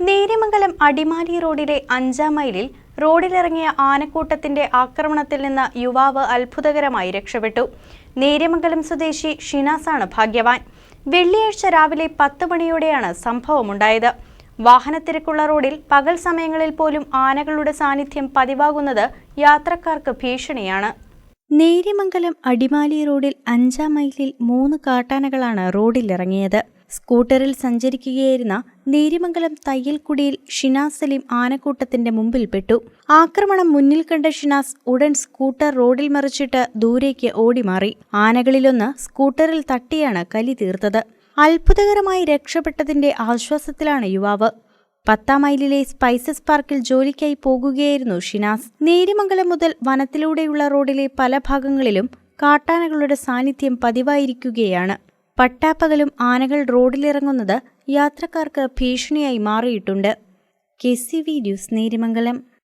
നേര്യമംഗലം അടിമാലി റോഡിലെ അഞ്ചാം മൈലിൽ റോഡിലിറങ്ങിയ ആനക്കൂട്ടത്തിന്റെ ആക്രമണത്തിൽ നിന്ന് യുവാവ് അത്ഭുതകരമായി രക്ഷപ്പെട്ടു. നേര്യമംഗലം സ്വദേശി ഷിനാസാണ് ഭാഗ്യവാൻ. വെള്ളിയാഴ്ച രാവിലെ പത്ത് മണിയോടെയാണ് സംഭവമുണ്ടായത്. വാഹനത്തിരക്കുള്ള റോഡിൽ പകൽ സമയങ്ങളിൽ പോലും ആനകളുടെ സാന്നിധ്യം പതിവാകുന്നത് യാത്രക്കാർക്ക് ഭീഷണിയാണ്. നേര്യമംഗലം അടിമാലി റോഡിൽ അഞ്ചാം മൈലിൽ മൂന്ന് കാട്ടാനകളാണ് റോഡിലിറങ്ങിയത്. സ്കൂട്ടറിൽ സഞ്ചരിക്കുകയായിരുന്ന നേര്യമംഗലം തയ്യൽക്കുടിയിൽ ഷിനാസ് സലീം ആനക്കൂട്ടത്തിന്റെ മുമ്പിൽപ്പെട്ടു. ആക്രമണം മുന്നിൽ കണ്ട ഷിനാസ് ഉടൻ സ്കൂട്ടർ റോഡിൽ മറിച്ചിട്ട് ദൂരേക്ക് ഓടിമാറി. ആനകളിലൊന്ന് സ്കൂട്ടറിൽ തട്ടിയാണ് കലി തീർത്തത്. അത്ഭുതകരമായി രക്ഷപ്പെട്ടതിന്റെ ആശ്വാസത്തിലാണ് യുവാവ്. പത്താം മൈലിലെ സ്പൈസസ് പാർക്കിൽ ജോലിക്കായി പോകുകയായിരുന്നു ഷിനാസ്. നേരിമംഗലം മുതൽ വനത്തിലൂടെയുള്ള റോഡിലെ പല ഭാഗങ്ങളിലും കാട്ടാനകളുടെ സാന്നിധ്യം പതിവായിരിക്കുകയാണ്. പട്ടാപ്പകലും ആനകൾ റോഡിലിറങ്ങുന്നത് യാത്രക്കാർക്ക് ഭീഷണിയായി മാറിയിട്ടുണ്ട്. K C V news Neriamangalam.